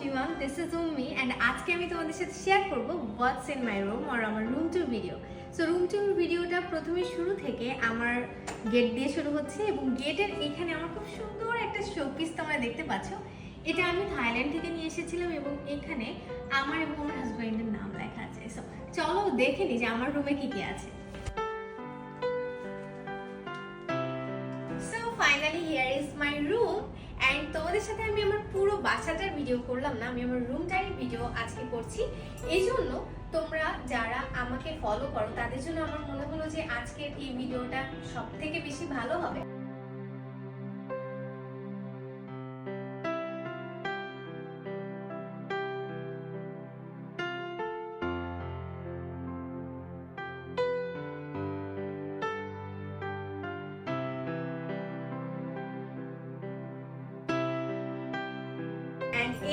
Everyone this is Ummi and আজকে আমি তোমাদের সাথে শেয়ার করব হোয়াটস ইন মাই রুম আর আমার room tour video so room tour ভিডিওটা প্রথমে শুরু থেকে আমার গেট দিয়ে শুরু হচ্ছে এবং গেটের এখানে আমার খুব সুন্দর একটা শোপিস তোমরা দেখতে পাচ্ছ। এটা আমি থাইল্যান্ড থেকে নিয়ে এসেছিলাম এবং এখানে আমার এবং আমার হাজব্যান্ডের নাম লেখা আছে। সো চলো দেখে নি যে আমার রুমে কি কি আছে। So finally here is my room and তোমাদের সাথে আমি আমার পুরো বাসাটার ভিডিও করলাম না, আমি আমার রুমটারই ভিডিও আজকে করছি। এই জন্য তোমরা যারা আমাকে ফলো করো, তাদের জন্য আমার মনে হলো যে আজকের এই ভিডিওটা সব থেকে বেশি ভালো হবে।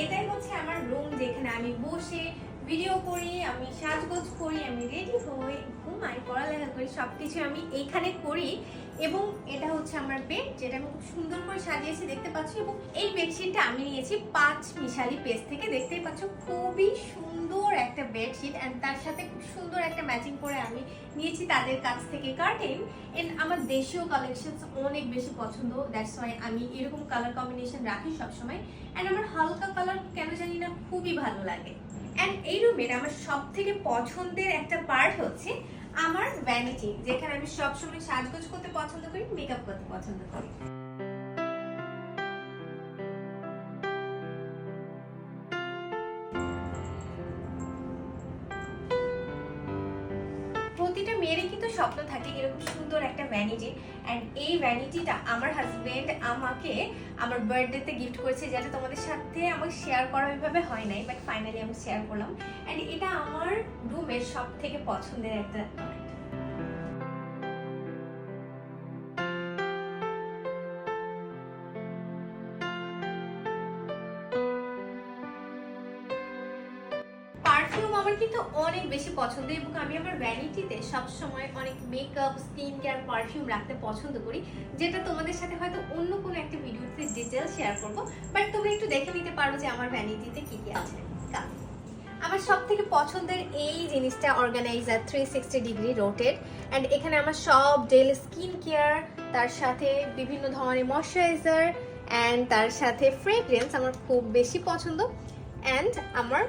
এটাই হচ্ছে আমার রুম যেখানে আমি বসে ভিডিও করি, আমি সাজগোজ করি, আমি রেডি হই, ঘুমাই, পড়ালেখা করি সব কিছু আমি এইখানে করি। এবং এটা হচ্ছে আমার বেড যেটা আমি খুব সুন্দর করে সাজিয়েছি, দেখতে পাচ্ছি? এবং এই বেডশিটটা আমি নিয়েছি পাঁচ মিশালি পেজ থেকে। দেখতেই পাচ্ছ, খুবই সুন্দর একটা বেডশিট অ্যান্ড তার সাথে খুব সুন্দর একটা ম্যাচিং করে আমি নিয়েছি তাদের কাছ থেকে কার্টেন এন্ড আমার দেশীয় কালেকশনস অনেক বেশি পছন্দ দ্যাটস ওয়াই আমি এরকম কালার কম্বিনেশন রাখি সবসময়. অ্যান্ড আমার হালকা কালার কেন জানি না খুবই ভালো লাগে। অ্যান্ড এই রুমের আমার সব থেকে পছন্দের একটা পার্ট হচ্ছে আমার ভ্যানিটি যেখানে আমি সবসময় সাজগোজ করতে পছন্দ করি মেকআপ করতে পছন্দ করি। স্বপ্ন থাকে এরকম সুন্দর একটা ভ্যানিটি অ্যান্ড এই ভ্যানিটিটা আমার হাজব্যান্ড আমাকে আমার বার্থডেতে গিফট করেছে যেটা তোমাদের সাথে আমাকে শেয়ার করা ওইভাবে হয় নাই বাট ফাইনালি আমি শেয়ার করলাম অ্যান্ড এটা আমার রুমের সব থেকে পছন্দের একটা part। আমার কিন্তু অনেক বেশি পছন্দ এবং আমি আমার ভ্যানিটিতে সবসময় অনেক মেকআপ স্কিন কেয়ার পারফিউম রাখতে পছন্দ করি, যেটা তোমাদের সাথে হয়তো অন্য কোনো একটা ভিডিওতে ডিটেল শেয়ার করব বাট তোমরা একটু দেখে নিতে পারো যে আমার ভ্যানিটিতে কি কি আছে আমার সব থেকে পছন্দের এই জিনিসটা organiser three sixty degree rotated and এখানে আমার সব ডেল স্কিন কেয়ার তার সাথে বিভিন্ন ধরনের ময়শ্চারাইজার অ্যান্ড তার সাথে ফ্রেগ্রেন্স আমার খুব বেশি পছন্দ অ্যান্ড আমার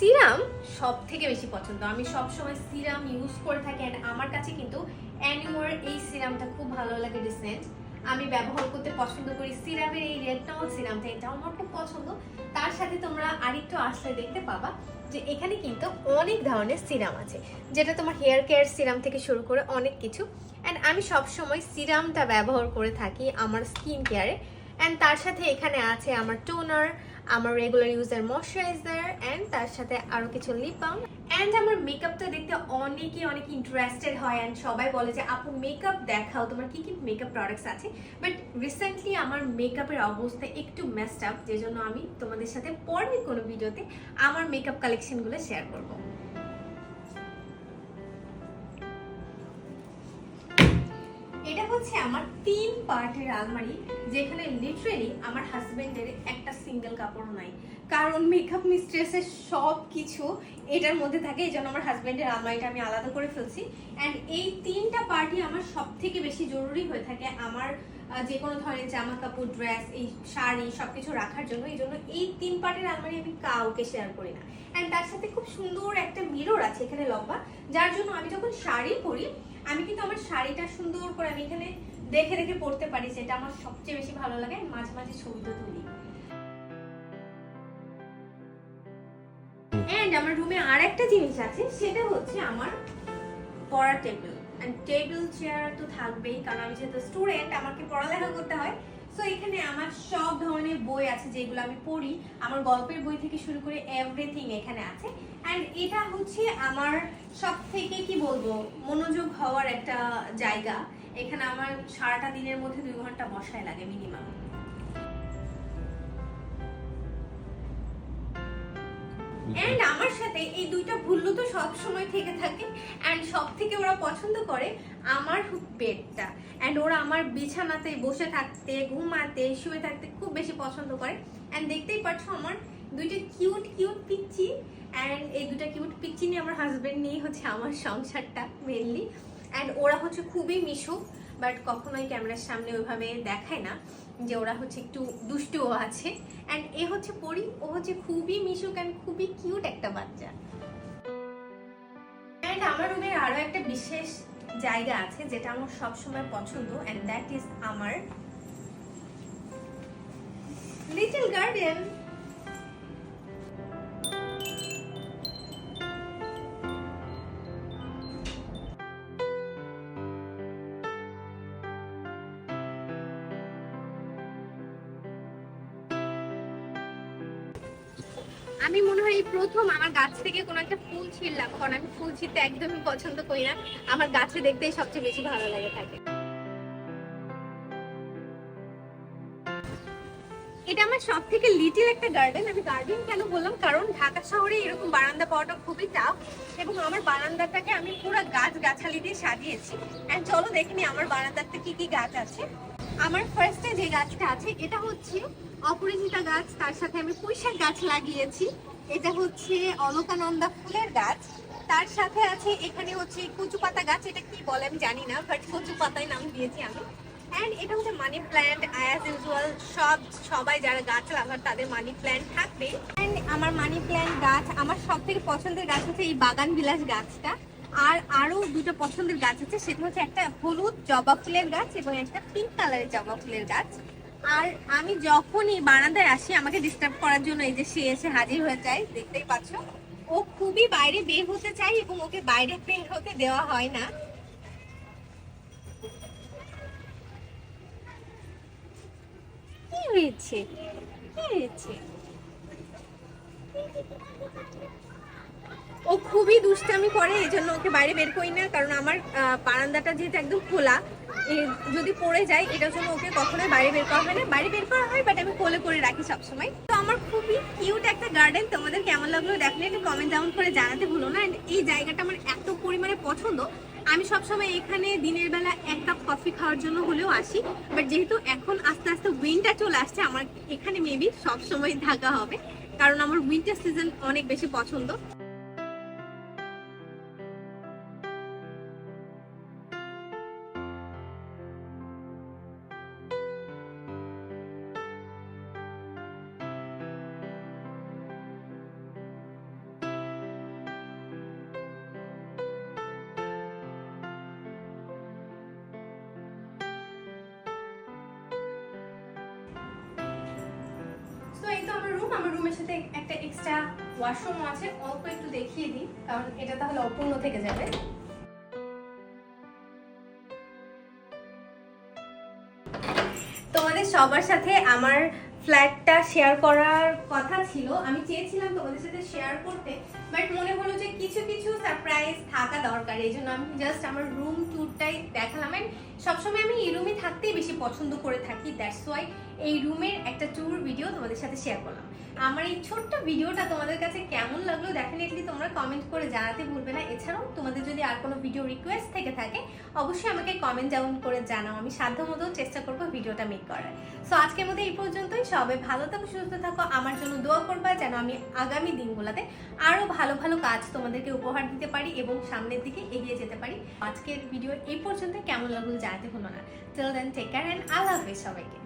সিরাম সব থেকে বেশি পছন্দ। আমি সব সময় সিরাম ইউজ করে থাকি অ্যান্ড আমার কাছে কিন্তু অ্যানিমোর এই সিরামটা খুব ভালো লাগে রিসেন্ট আমি ব্যবহার করতে পছন্দ করি সিরামের এই রেডনল সিরামটা এটা আমার খুব পছন্দ। তার সাথে তোমরা আরেকটু আসলে দেখতে পাবা যে এখানে কিন্তু অনেক ধরনের সিরাম আছে। যেটা তোমার হেয়ার কেয়ার সিরাম থেকে শুরু করে অনেক কিছু। অ্যান্ড আমি সব সময় সিরামটা ব্যবহার করে থাকি আমার স্কিন কেয়ারে অ্যান্ড তার সাথে এখানে আছে আমার টোনার আমার রেগুলার ইউজার ময়শ্চারাইজার অ্যান্ড তার সাথে আরও কিছু লিপ বাম অ্যান্ড আমার মেকআপটা দেখতে অনেকেই অনেক ইন্টারেস্টেড হয় অ্যান্ড সবাই বলে যে, আপু মেকআপ দেখাও, তোমার কি কি মেকআপ প্রোডাক্টস আছে? বাট রিসেন্টলি আমার মেকআপের অবস্থা একটু মেসড আপ যে জন্য আমি তোমাদের সাথে পরে কোনো ভিডিওতে আমার মেকআপ কালেকশনগুলো শেয়ার করব। এটা হচ্ছে আমার তিন পার্টের আলমারি, যেখানে লিটারেলি আমার হাজবেন্ডের একটা সিঙ্গেল কাপড় নাই। কারণ মেকআপ মিস্ট্রেসের সব কিছু এটার মধ্যে থাকে, এই জন্য আমার হাজব্যান্ডের আলমারিটা আমি আলাদা করে ফেলছি। অ্যান্ড এই তিনটা পার্টই আমার সব থেকে বেশি জরুরি হয়ে থাকে আমার যে কোনো ধরনের জামা কাপড় ড্রেস এই শাড়ি সবকিছু রাখার জন্য। এই জন্য এই তিন পার্টের আলমারি আমি কাউকে শেয়ার করি না। অ্যান্ড তার সাথে খুব সুন্দর একটা মিরর আছে এখানে লম্বা। যার জন্য আমি যখন শাড়ি পরি, আমি কিন্তু আমার শাড়িটা সুন্দর করে আমি এখানে দেখে দেখে পড়তে পারি, যেটা আমার সবচেয়ে বেশি ভালো লাগে। মাঝে মাঝে ছবি তো তুলি। এন্ড আমার রুমে আর একটা জিনিস আছে, সেটা হচ্ছে আমার পড়ার টেবিল টেবিল চেয়ার তো থাকবেই, কারণ আমি যেহেতু স্টুডেন্ট আমাকে পড়ালেখা করতে হয়। সো এখানে আমার সব ধরনের বই আছে যেগুলো আমি পড়ি। আমার গল্পের বই থেকে শুরু করে এভরিথিং এখানে আছে। অ্যান্ড এটা হচ্ছে আমার সব থেকে কি বলব, মনোযোগ হওয়ার একটা জায়গা। এখানে আমার সারাটা দিনের মধ্যে দুই ঘণ্টা বসায় লাগে মিনিমাম এন্ড আমার সাথে এই দুইটা ভুল্লু তো সব সময় থেকে থাকে। এন্ড সব থেকে ওরা পছন্দ করে আমার বেডটা। এন্ড ওরা আমার বিছানাতে বসে থাকতে, ঘুমাতে, শুয়ে থাকতে খুব বেশি পছন্দ করে। এন্ড দেখতেই পাচ্ছ আমার দুইটা কিউট কিউট পিচ্চি। অ্যান্ড এই দুটা কিউট পিচ্চি নিয়ে আমার হাজবেন্ড নিয়ে হচ্ছে আমার সংসারটা মেনলি অ্যান্ড ওরা হচ্ছে খুবই মিশুক। বাট কখনোই ক্যামেরার সামনে ওইভাবে দেখায় না যে ওরা হচ্ছে একটু দুষ্টুও আছে। অ্যান্ড এ হচ্ছে পরি, ও হচ্ছে খুবই মিশুক অ্যান্ড খুবই কিউট একটা বাচ্চা। অ্যান্ড আমার রুমের আরও একটা বিশেষ জায়গা আছে যেটা আমার সবসময় পছন্দ অ্যান্ড দ্যাট ইজ আমার লিটল গার্ডেন আমি মনে হয় এই প্রথম আমার গাছ থেকে কোনো একটা ফুল ছিঁড়লাম, কারণ আমি ফুল ছিঁড়তে একদমই পছন্দ করি না। আমার গাছে দেখতেই সবচেয়ে বেশি ভালো লাগে থাকে এটা আমার সব থেকে লিটিল একটা গার্ডেন আমি গার্ডেন কেন বললাম? কারণ ঢাকা শহরে এরকম বারান্দা পাওয়াটা খুবই টাফ এবং আমার বারান্দাটাকে আমি পুরো গাছ গাছালি দিয়ে সাজিয়েছি। চলো দেখে আমার বারান্দাতে কি কি গাছ আছে। আমার ফার্স্টে যে গাছটা আছে, এটা হচ্ছে অপরাজিতা গাছ, তার সাথে আমি পুঁইশাক গাছ লাগিয়েছি। এটা হচ্ছে অলকানন্দা ফুলের গাছ। তার সাথে আছে এখানে হচ্ছে কচু পাতা গাছ, এটা কি বলে আমি জানি না বাট কচু পাতায় নাম দিয়েছি আমি। অ্যান্ড এটা হচ্ছে মানি প্ল্যান্ট অ্যাজ ইউজুয়াল সব, সবাই যারা গাছ লাগার তাদের মানি প্ল্যান্ট থাকবে। অ্যান্ড আমার মানি প্ল্যান্ট গাছ, আমার সব থেকে পছন্দের গাছ হচ্ছে এই বাগান বিলাস গাছটা। আর আরও দুটো পছন্দের গাছ আছে, সেটা হচ্ছে একটা হলুদ জবা ফুলের গাছ এবং একটা পিঙ্ক কালারের জবা ফুলের গাছ। আর আমি যখনই বারান্দায় আসি, আমাকে ডিস্টার্ব করার জন্য এই যে সে এসে হাজির হয়ে যায়, দেখতেই পাচ্ছ। ও খুবই বাইরে বের হতে চায় এবং ওকে বাইরে বের হতে দেওয়া হয় না। কি হয়েছে? কি হয়েছে? ও খুবই দুষ্টামি করে, এই জন্য ওকে বাইরে বের করি না, কারণ আমার বারান্দাটা যেহেতু একদম খোলা যদি পড়ে যায়, এটার জন্য ওকে কখনোই বাইরে বের করা হয় না। বাইরে বের করা হয় বাট আমি কোলে করে রাখি সবসময়। তো আমার খুবই কিউট একটা গার্ডেন তোমাদের কেমন লাগল ডেফিনেটলি কমেন্ট ডাউন করে জানাতে ভুলো না। And এই জায়গাটা আমার এত পরিমাণে পছন্দ। আমি সবসময় এখানে দিনের বেলা এক কাপ কফি খাওয়ার জন্য হলেও আসি বাট যেহেতু এখন আস্তে আস্তে উইন্টার চলে আসছে, আমার এখানে মেবি সবসময় থাকা হবে, কারণ আমার উইন্টার সিজন অনেক বেশি পছন্দ। আমার রুম আমার রুমের সাথে একটা এক্সট্রা ওয়াশরুম আছে, অল্প একটু দেখিয়ে দিই, কারণ এটা তাহলে অপূর্ণ থেকে যাবে। তোমাদের সবার সাথে আমার ফ্ল্যাটটা শেয়ার করার কথা ছিল। আমি চেয়েছিলাম তোমাদের সাথে শেয়ার করতে বাট মনে হলো যে কিছু কিছু সারপ্রাইজ থাকা দরকার। এই জন্য আমি জাস্ট আমার রুম ট্যুরটাই দেখালাম। অ্যান্ড সবসময় আমি এই রুমে থাকতেই বেশি পছন্দ করে থাকি দ্যাটস ওয়াই এই রুমের একটা ট্যুর ভিডিও তোমাদের সাথে শেয়ার করলাম। আমার এই ছোট্ট ভিডিওটা তোমাদের কাছে কেমন লাগল ডেফিনেটলি তোমরা কমেন্ট করে জানাতে ভুলবে না। এছাড়াও তোমাদের যদি আর কোনো ভিডিও রিকোয়েস্ট থেকে থাকে, অবশ্যই আমাকে কমেন্ট ডাউন করে জানাও। আমি সাধ্যমতো চেষ্টা করব ভিডিওটা মেক করার। সো আজকের মধ্যে এই পর্যন্তই। সবাই ভালো থাকো, সুস্থ থাকো। আমার জন্য দোয়া করবা যেন আমি আগামী দিনগুলোতে আরও ভালো ভালো কাজ তোমাদেরকে উপহার দিতে পারি এবং সামনের দিকে এগিয়ে যেতে পারি। আজকের ভিডিও এই পর্যন্ত কেমন লাগল জানাতে ভুলো না। চলো দেন টেক কেয়ার অ্যান্ড আল্লাহ ইউ সবাইকে।